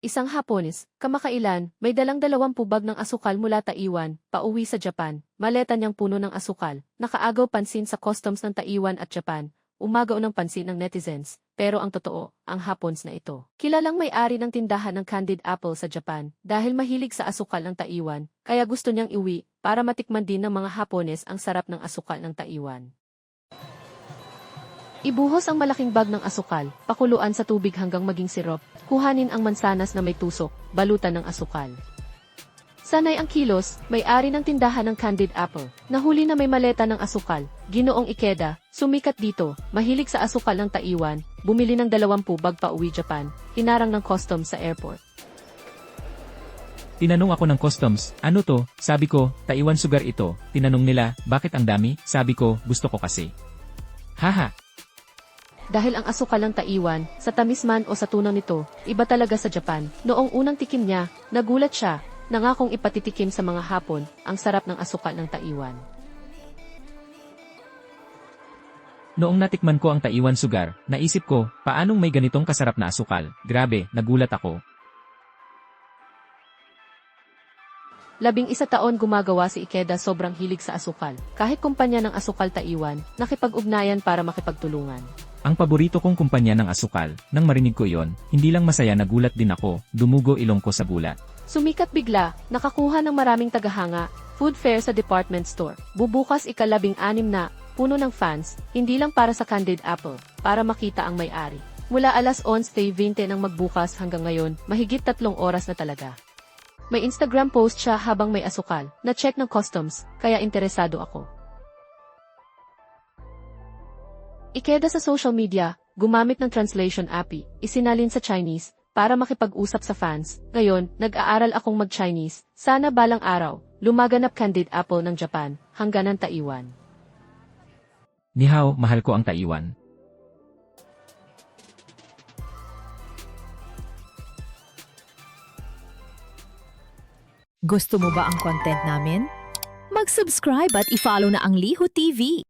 Isang Hapones, kamakailan, may dalang dalawang pubag ng asukal mula Taiwan, pauwi sa Japan. Maleta niyang puno ng asukal, nakaagaw pansin sa customs ng Taiwan at Japan, umagaw ng pansin ng netizens. Pero ang totoo, ang Hapons na ito. Kilalang may-ari ng tindahan ng candied apple sa Japan dahil mahilig sa asukal ng Taiwan, kaya gusto niyang iwi para matikman din ng mga Hapones ang sarap ng asukal ng Taiwan. Ibuhos ang malaking bag ng asukal, pakuluan sa tubig hanggang maging sirop, kuhanin ang mansanas na may tusok, balutan ng asukal. Sanay ang kilos, may-ari ng tindahan ng candied apple, nahuli na may maleta ng asukal, ginoong Ikeda, sumikat dito, mahilig sa asukal ng Taiwan, bumili ng 20 bag pa uwi Japan, hinarang ng customs sa airport. Tinanong ako ng customs, ano to? Sabi ko, Taiwan sugar ito. Tinanong nila, bakit ang dami? Sabi ko, gusto ko kasi. Haha, Dahil ang asukal ng Taiwan, sa tamis man o sa tunaw nito, iba talaga sa Japan. Noong unang tikim niya, nagulat siya, nangakong ipatitikim sa mga Hapon, ang sarap ng asukal ng Taiwan. noong natikman ko ang Taiwan sugar, naisip ko, paanong may ganitong kasarap na asukal? Grabe, nagulat ako. Labing isa taon gumagawa si Ikeda sobrang hilig sa asukal. Kahit kumpanya ng asukal Taiwan, nakipag-ugnayan para makipagtulungan. Ang paborito kong kumpanya ng asukal, nang marinig ko yon, hindi lang masaya nagulat din ako, dumugo ilong ko sa gulat. Sumikat bigla, nakakuha ng maraming tagahanga, food fair sa department store. Bubukas ikalabing anim na, puno ng fans, hindi lang para sa Candid Apple, para makita ang may-ari. Mula alas 11.20 ng magbukas hanggang ngayon, mahigit tatlong oras na talaga. May Instagram post siya habang may asukal, na check ng customs, kaya interesado ako. Ikeda sa social media, gumamit ng translation API, isinalin sa Chinese, para makipag-usap sa fans. Ngayon, nag-aaral akong mag-Chinese. Sana balang araw, lumaganap candid apple ng Japan, hanggang ng Taiwan. Ni hao, mahal ko ang Taiwan. Gusto mo ba ang content namin? Mag-subscribe at i-follow na ang Liho TV.